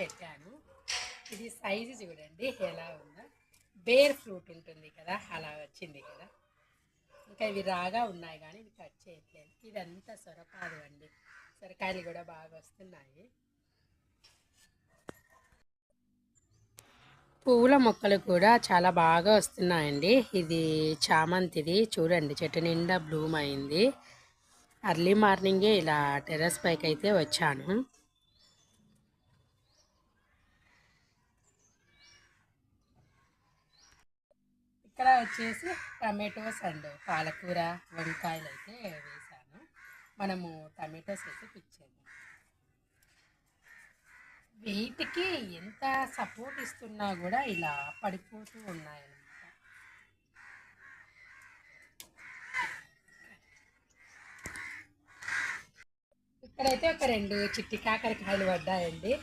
పెట్టాను. ఇది సైజు చూడండి ఎలా ఉందో. బేర్ ఫ్రూట్ ఉంటుంది కదా అలా వచ్చింది కదా. ఇంకా ఇవి రాగా ఉన్నాయి కానీ ఇవి కట్ చేయట్లేదు. ఇదంతా సొరకాదు అండి. సొరకాయలు కూడా బాగా వస్తున్నాయి. పువ్వుల మొక్కలు కూడా చాలా బాగా వస్తున్నాయండి. ఇది చామంతిది. చూడండి చెట్టు నిండా బ్లూమ్ అయింది. అర్లీ మార్నింగే ఇలా టెర్రస్ పైకి అయితే వచ్చాను. ఇక్కడ వచ్చేసి టమాటోస్ అండ్. పాలకూర వంకాయలు అయితే వేసాను మనము టమాటోస్ అయితే పిచ్చాము వెయిట్కి ఎంత సపోర్ట్ ఇస్తున్నా కూడా ఇలా పడిపోతూ ఉన్నాయన్నమాట. ఇక్కడైతే ఒక రెండు చిట్టి కాకరకాయలు పడ్డాయండి.